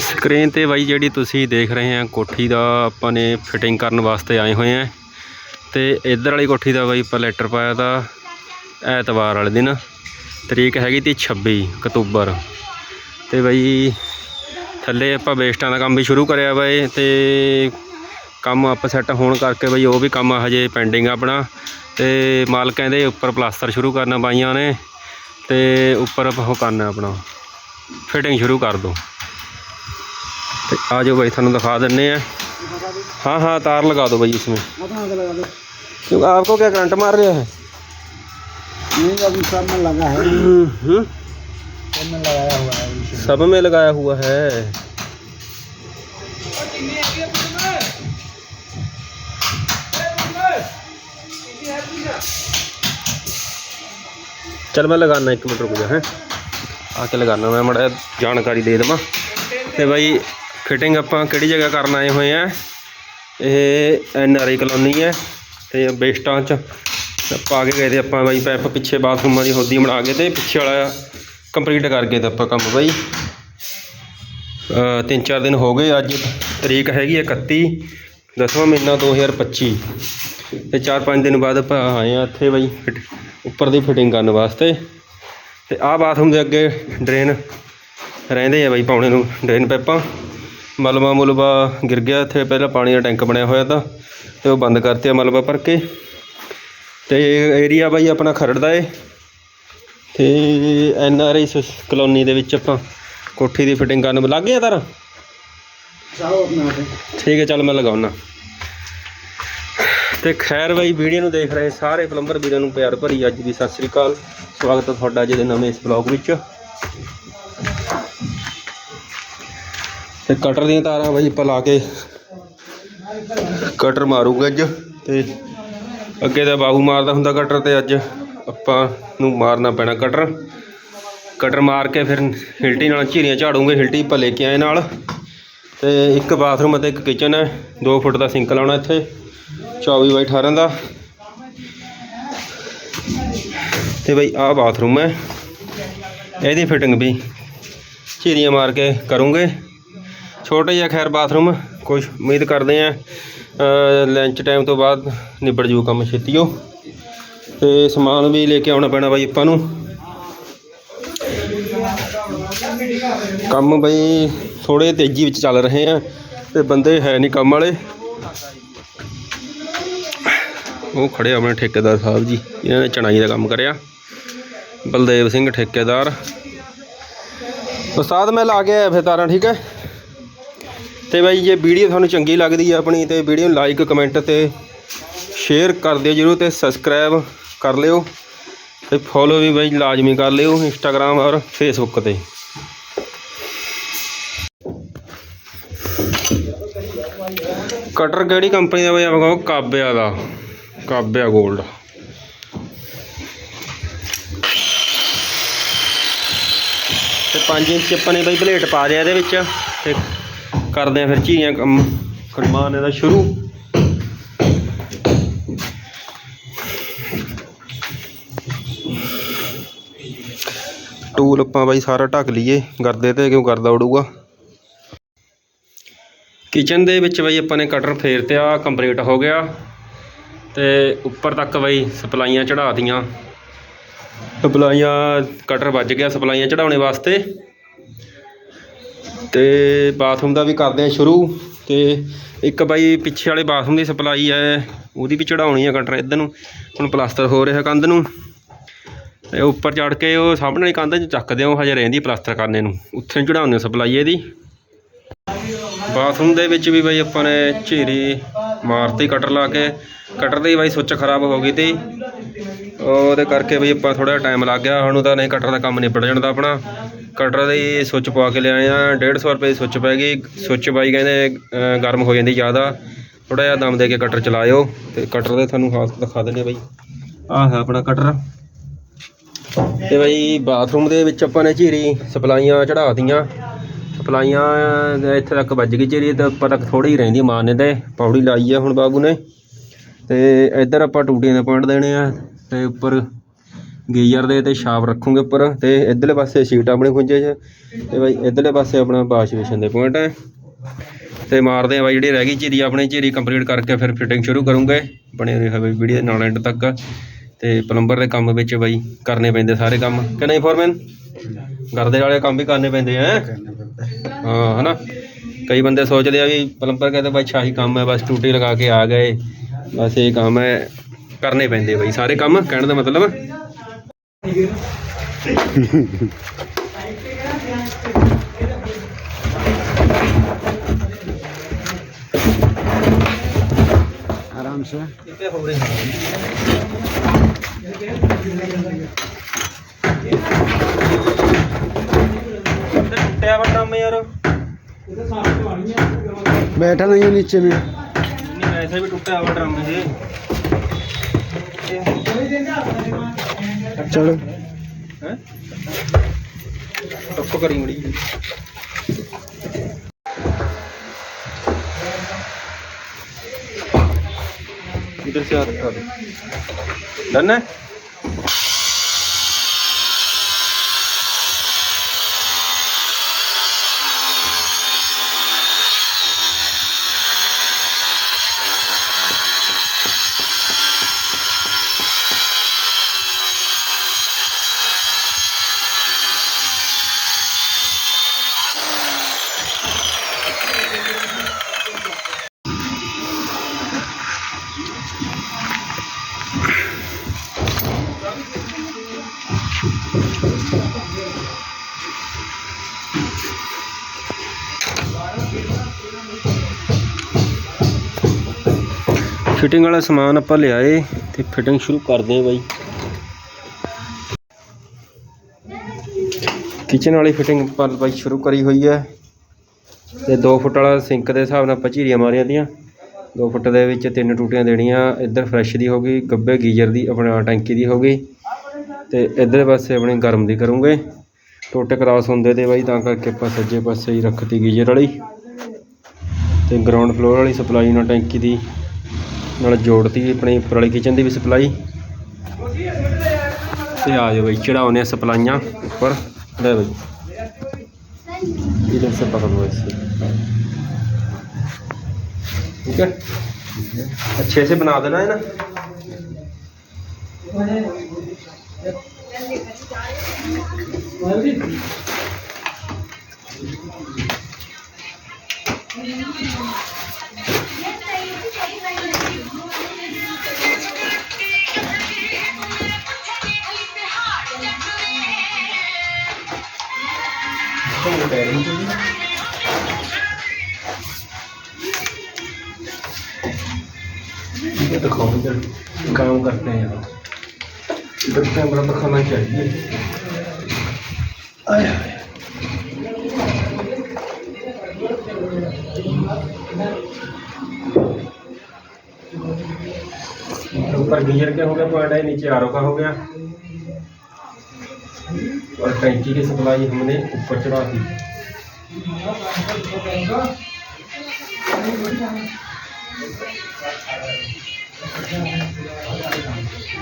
Screen ਤੇ ਬਾਈ ਜਿਹੜੀ ਤੁਸੀਂ ਦੇਖ ਰਹੇ ਆ, ਕੋਠੀ ਦਾ ਆਪਾਂ ਨੇ ਫਿਟਿੰਗ ਕਰਨ ਵਾਸਤੇ ਆਏ ਹੋਏ ਆ। ਤੇ ਇੱਧਰ ਵਾਲੀ ਕੋਠੀ ਦਾ ਬਾਈ ਆਪਾਂ ਲੈਟਰ ਪਾਇਆ ਤਾਂ ਐਤਵਾਰ ਵਾਲੇ ਦਿਨ, ਤਰੀਕ ਹੈਗੀ ਤੀ 26 ਅਕਤੂਬਰ। ਤੇ ਬਾਈ ਥੱਲੇ ਆਪਾਂ ਵੇਸਟਾਂ ਦਾ ਕੰਮ ਵੀ ਸ਼ੁਰੂ ਕਰਿਆ ਬਾਈ, ਤੇ ਕੰਮ ਅਪ ਸੈੱਟ ਹੋਣ ਕਰਕੇ ਬਈ ਉਹ ਵੀ ਕੰਮ ਹਜੇ ਪੈਂਡਿੰਗ ਆਪਣਾ। ਤੇ ਮਾਲਕ ਕਹਿੰਦੇ ਉੱਪਰ ਪਲਾਸਟਰ ਸ਼ੁਰੂ ਕਰਨਾ ਬਾਈਆਂ ਨੇ ਤੇ ਉੱਪਰ ਉਹ ਕਰਨਾ ਆਪਣਾ ਫਿਟਿੰਗ ਸ਼ੁਰੂ ਕਰ ਦੋ ਤੇ ਆ ਜਾਓ भाई ਤੁਹਾਨੂੰ ਦਿਖਾ ਦਿੰਨੇ ਆ हाँ हाँ तार लगा दो भाई इसमें अपना आगे लगा दो क्योंकि आपको क्या करंट मार रहा है नहीं अभी सब में लगा है हम्म, सब में लगाया हुआ है अभी से। सब में लगाया हुआ है ਚੱਲ ਮੈਂ ਲਗਾਣਾ ਇੱਕ ਮਿੰਟ ਰੁਕ ਜਾ, ਹੈ। ਆ ਕੇ ਲਗਾਣਾ ਮੈਂ ਮੜਾ ਜਾਣਕਾਰੀ ਦੇ ਦਵਾਂ। ਤੇ ਬਾਈ ਫਿਟਿੰਗ ਆਪਾਂ ਕਿਹੜੀ ਜਗ੍ਹਾ ਕਰਨ ਆਏ ਹੋਏ ਆ? ਇਹ ਐਨ ਆਰ ਆਈ ਕਲੋਨੀ ਹੈ ਤੇ ਬੇਸਟਾਂ ਚ। ਪਾ ਕੇ ਗਏ ਤੇ ਆਪਾਂ ਬਾਈ ਪੈਪ ਪਿੱਛੇ ਬਾਥਰੂਮਾਂ ਦੀ ਹੋਦੀ ਬਣਾ ਕੇ ਤੇ ਪਿੱਛੇ ਵਾਲਾ ਕੰਪਲੀਟ ਕਰਕੇ ਤਾਂ ਆਪਾਂ ਕੰਮ ਬਾਈ। ਤਿੰਨ ਚਾਰ ਦਿਨ ਹੋ ਗਏ, ਅੱਜ ਤਰੀਕ ਹੈਗੀ 31 ਦਸਵਾਂ ਮਹੀਨਾ 2025 ਤੇ 4-5 ਦਿਨ ਬਾਅਦ ਆਪਾਂ ਆਏ ਆ ਇੱਥੇ ਬਾਈ ਫਿਟ ਉੱਪਰ ਦੀ ਫਿਟਿੰਗ ਕਰਨ ਵਾਸਤੇ। ਤੇ ਆਹ ਬਾਥਰੂਮ ਦੇ ਅੱਗੇ ਡਰੇਨ ਰਹਿੰਦੇ ਆ ਬਾਈ ਪਾਉਣੇ ਨੂੰ ਡਰੇਨ ਪੈਪਾਂ ਮਲਬਾ ਮੁਲਬਾ ਗਿਰ ਗਿਆ ਇੱਥੇ ਪਹਿਲਾਂ ਪਾਣੀ ਦਾ ਟੈਂਕ ਬਣਿਆ ਹੋਇਆ ਤਾਂ ਤੇ ਉਹ ਬੰਦ ਕਰਤੇ ਮਲਬਾ ਭਰ ਕੇ। ਤੇ ਏਰੀਆ ਬਾਈ ਆਪਣਾ ਖਰੜ ਦਾ ਏ। ਤੇ ਐਨ ਆਰ ਆਈ ਕਲੋਨੀ ਦੇ ਵਿੱਚ ਆਪਾਂ ਕੋਠੀ ਦੀ ਫਿਟਿੰਗ ਕਰਨ ਲੱਗ ਗਿਆ ਤਾਰ? ਠੀਕ ਹੈ ਚੱਲ ਮੈਂ ਲਗਾਉਣਾ ਤੇ ਖੈਰ ਬਾਈ, ਵੀਡੀਓ ਨੂੰ ਦੇਖ ਰਹੇ ਸਾਰੇ ਪਲੰਬਰ ਵੀਰਾਂ ਨੂੰ ਪਿਆਰ ਭਰੀ ਅੱਜ ਦੀ ਸਤਿ ਸ੍ਰੀ ਅਕਾਲ। ਸਵਾਗਤ ਹੈ ਤੁਹਾਡਾ ਅੱਜ ਦੇ ਨਵੇਂ ਇਸ ਬਲੌਗ ਵਿੱਚ। ਤੇ ਕਟਰ ਦੀਆਂ ਤਾਰਾਂ ਬਾਈ ਆਪਾਂ ਲਾ ਕੇ ਕਟਰ ਮਾਰੂਗਾ ਅੱਜ। ਤੇ ਅੱਗੇ ਤਾਂ ਬਾਹੂ ਮਾਰਦਾ ਹੁੰਦਾ ਕਟਰ ਤੇ ਅੱਜ ਆਪਾਂ ਨੂੰ ਮਾਰਨਾ ਪੈਣਾ ਕਟਰ। ਕਟਰ ਮਾਰ ਕੇ ਫਿਰ ਹਿਲਟੀ ਨਾਲ ਝੀਰੀਆਂ ਝਾੜੂਗੇ, ਹਿਲਟੀ ਆਪਾਂ ਲੈ ਕੇ ਆਏ ਨਾਲ। ਤੇ ਇੱਕ ਬਾਥਰੂਮ ਅਤੇ ਇੱਕ ਕਿਚਨ ਹੈ। 2 ਫੁੱਟ ਦਾ ਸਿੰਕ ਲਾਉਣਾ ਇੱਥੇ। 24 ਬਾਈ 18 ਦਾ। ਤੇ ਬਈ ਆਹ ਬਾਥਰੂਮ ਹੈ। ਇਹਦੀ ਫਿਟਿੰਗ ਵੀ ਝੀਰੀਆਂ ਮਾਰ ਕੇ ਕਰੂੰਗੇ। ਛੋਟਾ ਜਿਹਾ ਖੈਰ ਬਾਥਰੂਮ ਕੁਝ ਉਮੀਦ ਕਰਦੇ ਆ ਲੰਚ ਟਾਈਮ ਤੋਂ ਬਾਅਦ ਨਿਬੜ ਜੂ ਕੰਮ ਛੇਤੀਓ। ਤੇ ਸਮਾਨ ਵੀ ਲੈ ਕੇ ਆਉਣਾ ਪੈਣਾ ਬਾਈ ਆਪਾਂ ਨੂੰ। ਕੰਮ ਬਈ ਥੋੜੇ ਤੇਜ਼ੀ ਵਿੱਚ ਚੱਲ ਰਹੇ ਆ, ਤੇ ਬੰਦੇ ਹੈ ਨਹੀਂ ਕੰਮ ਵਾਲੇ। ਉਹ ਖੜੇ ਆਪਣੇ ਠੇਕੇਦਾਰ ਸਾਹਿਬ ਜੀ, ਇਹਨਾਂ ਨੇ ਚਣਾਈ ਦਾ ਕੰਮ ਕਰਿਆ। ਬਲਦੇਵ ਸਿੰਘ ਠੇਕੇਦਾਰ। ਉਸਤਾਦ ਮੈਂ ਲਾ ਕੇ ਆਇਆ ਫਿਰ ਤਾਰਾਂ, ਠੀਕ ਹੈ? ਤੇ ਬਾਈ ਜੇ ਵੀਡੀਓ ਤੁਹਾਨੂੰ ਚੰਗੀ ਲੱਗਦੀ ਹੈ ਆਪਣੀ, ਤੇ ਵੀਡੀਓ ਨੂੰ ਲਾਈਕ ਕਮੈਂਟ ਤੇ ਸ਼ੇਅਰ ਕਰ ਦਿਓ ਜਰੂਰ ਤੇ ਸਬਸਕ੍ਰਾਈਬ ਕਰ ਲਿਓ। ਤੇ ਫੋਲੋ ਵੀ ਬਾਈ ਲਾਜ਼ਮੀ ਕਰ ਲਿਓ ਇੰਸਟਾਗ੍ਰam ਔਰ ਫੇਸਬੁੱਕ ਤੇ। ਕਟਰ ਕਿਹੜੀ ਕੰਪਨੀ ਦਾ ਬਈ ਆਪਾਂ ਕਹੋ? ਕਾਬਿਆ ਦਾ। ਕਾਬਿਆ 골ਡ ਤੇ 5 ਇੰਚ ਆਪਾਂ ਨੇ ਬਈ ਪਲੇਟ ਪਾ ਦਿਆ ਇਹਦੇ ਵਿੱਚ ਤੇ ਕਰਦੇ ਆ ਫਿਰ ਝੀਆਂ ਕੰਮ। ਕਰਮਾਨ ਇਹਦਾ ਸ਼ੁਰੂ। ਟੂਲ ਆਪਾਂ ਬਾਈ ਸਾਰਾ ਢੱਕ ਲਈਏ, ਗਰਦੇ ਤੇ ਕਿਉਂ ਕਰਦਾ ਉੜੂਗਾ ਕਿਚਨ ਦੇ ਵਿੱਚ ਬਈ ਆਪਾਂ ਨੇ ਕਟਰ ਫੇਰ ਫੇਰਤਿਆ ਕੰਪਲੀਟ ਹੋ ਗਿਆ। ਤੇ ਉੱਪਰ ਤੱਕ ਬਈ ਸਪਲਾਈਆਂ ਚੜਾਤੀਆਂ ਸਪਲਾਈਆਂ ਕਟਰ ਵੱਜ ਗਿਆ ਸਪਲਾਈਆਂ ਚੜਾਉਣੇ ਵਾਸਤੇ। ਤੇ ਬਾਥਰੂਮ ਦਾ ਵੀ ਕਰਦੇ ਆ ਸ਼ੁਰੂ। ਤੇ ਇੱਕ ਬਾਈ ਪਿੱਛੇ ਵਾਲੇ ਬਾਥਰੂਮ ਦੀ ਸਪਲਾਈ ਹੈ, ਉਹਦੀ ਵੀ ਚੜਾਉਣੀ ਹੈ ਕਟਰ ਇੱਧਰ ਨੂੰ। ਹੁਣ ਪਲਾਸਟਰ ਹੋ ਰਿਹਾ ਕੰਧ ਨੂੰ। ਤੇ ਉੱਪਰ ਚੜ ਕੇ ਉਹ ਸਾਹਮਣੇ ਵਾਲੀ ਕੰਧ 'ਚ ਚੱਕਦੇ ਹੋ ਹਜੇ ਰਹਿੰਦੀ ਪਲਾਸਟਰ ਕਰਨੇ ਨੂੰ। ਉੱਥੇ ਚੜਾਉਂਦੇ ਸਪਲਾਈ ਇਹਦੀ। ਬਾਥਰੂਮ ਦੇ ਵਿੱਚ ਵੀ ਬਾਈ ਆਪਾਂ ਨੇ ਝੀਰੀ ਮਾਰਤੀ ਕਟਰ ਲਾ ਕੇ। ਕਟਰ ਦੀ ਬਾਈ ਸੁੱਚ ਖਰਾਬ ਹੋ ਗਈ ਤੀ। ਉਹਦੇ ਕਰਕੇ ਬਈ ਆਪਾਂ ਥੋੜਾ ਟਾਈਮ ਲੱਗ ਗਿਆ। ਹੁਣ ਤਾਂ ਨਹੀਂ ਕਟਰ ਦਾ ਕੰਮ ਨਿਬੜ ਜਾਂਦਾ ਆਪਣਾ। ਕਟਰ ਦੀ ਸੁੱਚ ਪਵਾ ਕੇ ਲਿਆਏ ਆ। 150 ਰੁਪਏ ਦੀ ਸੁੱਚ ਪੈ ਗਈ। ਸੁੱਚ ਬਾਈ ਕਹਿੰਦੇ ਗਰਮ ਹੋ ਜਾਂਦੀ ਜ਼ਿਆਦਾ। ਥੋੜਾ ਜਿਹਾ ਦਮ ਦੇ ਕੇ ਕਟਰ ਚਲਾਇਓ। ਤੇ ਕਟਰ ਦੇ ਤੁਹਾਨੂੰ ਹਾਲਤ ਦਿਖਾ ਦਿੰਦੇ ਬਾਈ। ਆਹ ਹੈ ਆਪਣਾ ਕਟਰ। ਤੇ ਬਾਈ ਬਾਥਰੂਮ ਦੇ ਵਿੱਚ ਆਪਾਂ ਨੇ ਝੀਰੀ ਸਪਲਾਈਆਂ ਚੜਾਤੀਆਂ ਸਪਲਾਈਆਂ ਇੱਥੇ ਤੱਕ ਵੱਜ ਗਈ ਝੀਰੀ ਤੇ ਉੱਪਰ ਤੱਕ ਥੋੜੀ ਹੀ ਰਹਿੰਦੀ ਮਾਰਨੇ ਤੇ, ਪੌੜੀ ਲਾਈ ਆ ਹੁਣ ਬਾਬੂ ਨੇ। ਤੇ ਇੱਧਰ ਆਪਾਂ ਟੂਟੀਆਂ ਦੇ ਪੁਆਇੰਟ ਦੇਣੇ ਆ, ਤੇ ਉੱਪਰ ਗੀਜ਼ਰ ਦੇ ਤੇ ਛਾਪ ਰੱਖੂਗੇ ਉੱਪਰ, ਤੇ ਇਧਰਲੇ ਪਾਸੇ ਸੀਟ ਆਪਣੀ ਖੁੰਝੇ 'ਚ, ਤੇ ਬਾਈ ਇਧਰਲੇ ਪਾਸੇ ਆਪਣਾ ਵਾਸ਼ ਬੇਸ਼ਨ ਦੇ ਪੁਆਇੰਟ ਹੈ। ਤੇ ਮਾਰਦੇ ਆ ਬਾਈ ਜਿਹੜੀ ਰਹਿ ਗਈ ਝੀਰੀ, ਆਪਣੀ ਝੀਰੀ ਕੰਪਲੀਟ ਕਰਕੇ ਫਿਰ ਫਿਟਿੰਗ ਸ਼ੁਰੂ ਕਰੂੰਗੇ। ਬਣੇ ਰਹੇ ਬਾਈ ਵੀਡੀਓ ਨਾਲ ਐਂਡ ਤੱਕ। ਤੇ ਪਲੰਬਰ ਦੇ ਕੰਮ ਵਿੱਚ ਬਾਈ ਕਰਨੇ ਪੈਂਦੇ ਸਾਰੇ ਕੰਮ। ਕਿ ਨਹੀਂ, ਫੋਰਮੈਨ? ਕਰਦੇ ਵਾਲੇ ਕੰਮ ਵੀ ਕਰਨੇ ਪੈਂਦੇ ਆ करना पड़ता है ਹਾਂ ਹਨਾ ਕਈ ਬੰਦੇ ਸੋਚਦੇ ਆ ਵੀ ਪਲੰਬਰ ਕਹਿੰਦੇ ਬਾਈ ਸ਼ਾਹੀ ਕੰਮ ਹੈ ਬਸ ਟੂਟੀ ਲਗਾ ਕੇ ਆ ਗਏ ਬਸ ਇਹ ਕੰਮ ਹੈ ਕਰਨੇ ਪੈਂਦੇ ਬਾਈ ਸਾਰੇ ਕੰਮ ਕਹਿਣ ਦਾ ਮਤਲਬ आराम से टूटा बटन में यार बैठा नहीं है नीचे में नहीं वैसे भी टूटा हुआ ड्रम है चलो टप करी मड़ी इधर से आ रहा डन है ਫਿਟਿੰਗ ਵਾਲਾ ਸਮਾਨ ਆਪਾਂ ਲਿਆਏ ਤੇ ਫਿਟਿੰਗ ਸ਼ੁਰੂ ਕਰਦੇ ਹਾਂ ਬਾਈ। ਕਿਚਨ ਵਾਲੀ ਫਿਟਿੰਗ ਪਰ ਬਾਈ ਸ਼ੁਰੂ ਕਰੀ ਹੋਈ ਹੈ ਤੇ 2 ਫੁੱਟ ਵਾਲਾ ਸਿੰਕ ਦੇ ਹਿਸਾਬ ਨਾਲ ਆਪਾਂ ਝੀਰੀਆਂ ਮਾਰੀਆਂ ਦੀਆਂ। 2 ਫੁੱਟ ਦੇ ਵਿੱਚ ਤਿੰਨ ਟੂਟੀਆਂ ਦੇਣੀਆਂ, ਇੱਧਰ ਫਰੈਸ਼ ਦੀ ਹੋ ਗਈ, ਗੱਬੇ ਗੀਜ਼ਰ ਦੀ, ਆਪਣਾ ਟੈਂਕੀ ਦੀ ਹੋ ਗਈ। ਤੇ ਇੱਧਰ ਪਾਸੇ ਆਪਣੀ ਗਰਮ ਦੀ ਕਰੂੰਗੇ। ਟੋਟੇ ਕਰਾਸ ਹੁੰਦੇ ਤੇ ਬਾਈ ਤਾਂ ਕਰਕੇ ਆਪਾਂ ਸੱਜੇ ਪਾਸੇ ਹੀ ਰੱਖਤੀ ਗੀਜ਼ਰ ਵਾਲੀ। ਤੇ ਗਰਾਊਂਡ ਫਲੋਰ ਵਾਲੀ ਸਪਲਾਈ ਨਾਲ ਟੈਂਕੀ ਦੀ। ਨਾਲ ਜੋੜਤੀ ਆਪਣੀ ਉੱਪਰ ਵਾਲੀ ਕਿਚਨ ਦੀ ਵੀ ਸਪਲਾਈ ਤੇ ਆ ਜਾਓ ਬਈ ਚੜਾਉਨੇ ਸਪਲਾਈਆਂ ਉੱਪਰ ਲੈ ਬਈ इधर से पकड़ लो ऐसे ठीक है अच्छे से बना देना है ना ये दिखाओ इधर काम करते हैं यहाँ इधर कैमरा दिखाना चाहिए आय ऊपर के हो गया? पॉइंट है, नीचे आर का हो गया। और टैंकी की सप्लाई हमने ऊपर चढ़ा दी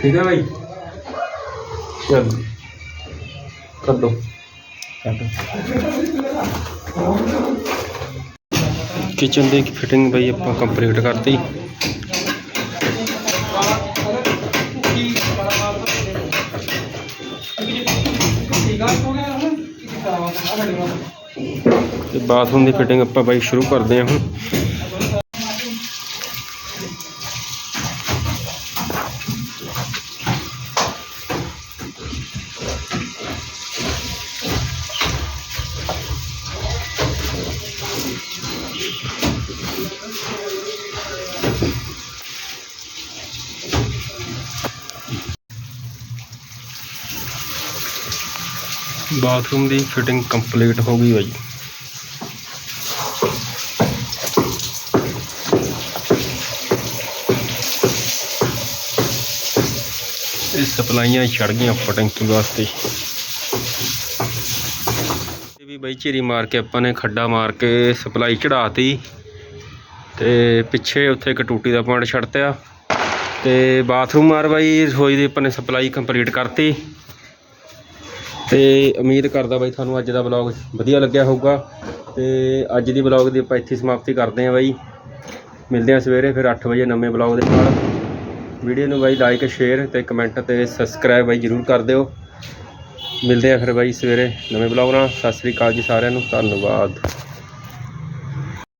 ठीक है भाई चल कर दो किचन की फिटिंग भाई आप कंप्लीट करती ਤੇ ਬਾਥਰੂਮ ਦੀ ਫਿਟਿੰਗ ਆਪਾਂ ਬਾਈ ਸ਼ੁਰੂ ਕਰਦੇ ਹਾਂ ਹੁਣ। ਬਾਥਰੂਮ ਦੀ ਫਿਟਿੰਗ ਕੰਪਲੀਟ ਹੋ ਗਈ ਬਾਈ। ਇਹ ਸਪਲਾਈਆਂ ਛੜ ਗਈਆਂ ਆਪਾਂ ਟੈਂਕੀ ਵਾਸਤੇ ਇਹ ਵੀ ਬਾਈ ਝੀਰੀ ਮਾਰ ਕੇ ਆਪਾਂ ਨੇ ਖੱਡਾ ਮਾਰ ਕੇ ਸਪਲਾਈ ਚੜਾਤੀ ਤੇ ਪਿੱਛੇ ਉੱਥੇ ਇੱਕ ਟੂਟੀ ਦਾ ਪੁਆਇੰਟ ਛੱਡਤਿਆ ਤੇ ਬਾਥਰੂਮ ਮਾਰ ਬਾਈ, ਰਸੋਈ ਦੀ ਆਪਾਂ ਨੇ ਸਪਲਾਈ ਕੰਪਲੀਟ ਕਰਤੀ। ਤੇ ਉਮੀਦ ਕਰਦਾ ਬਾਈ ਤੁਹਾਨੂੰ ਅੱਜ ਦਾ ਵਲੌਗ ਵਧੀਆ ਲੱਗਿਆ ਹੋਊਗਾ। ਤੇ ਅੱਜ ਦੀ ਵਲੌਗ ਦੀ ਆਪਾਂ ਇੱਥੇ ਸਮਾਪਤੀ ਕਰਦੇ ਹਾਂ ਬਾਈ। ਮਿਲਦੇ ਹਾਂ ਸਵੇਰੇ ਫਿਰ 8 ਵਜੇ ਨਵੇਂ ਵਲੌਗ ਦੇ ਨਾਲ। ਵੀਡੀਓ ਨੂੰ ਬਾਈ ਲਾਈਕ ਸ਼ੇਅਰ ਤੇ ਕਮੈਂਟ ਤੇ ਸਬਸਕ੍ਰਾਈਬ ਬਾਈ ਜਰੂਰ ਕਰ ਦਿਓ। ਮਿਲਦੇ ਹਾਂ ਫਿਰ ਬਾਈ ਸਵੇਰੇ ਨਵੇਂ ਵਲੌਗ ਨਾਲ। ਸਤਿ ਸ੍ਰੀ ਅਕਾਲ ਜੀ ਸਾਰਿਆਂ ਨੂੰ। ਧੰਨਵਾਦ।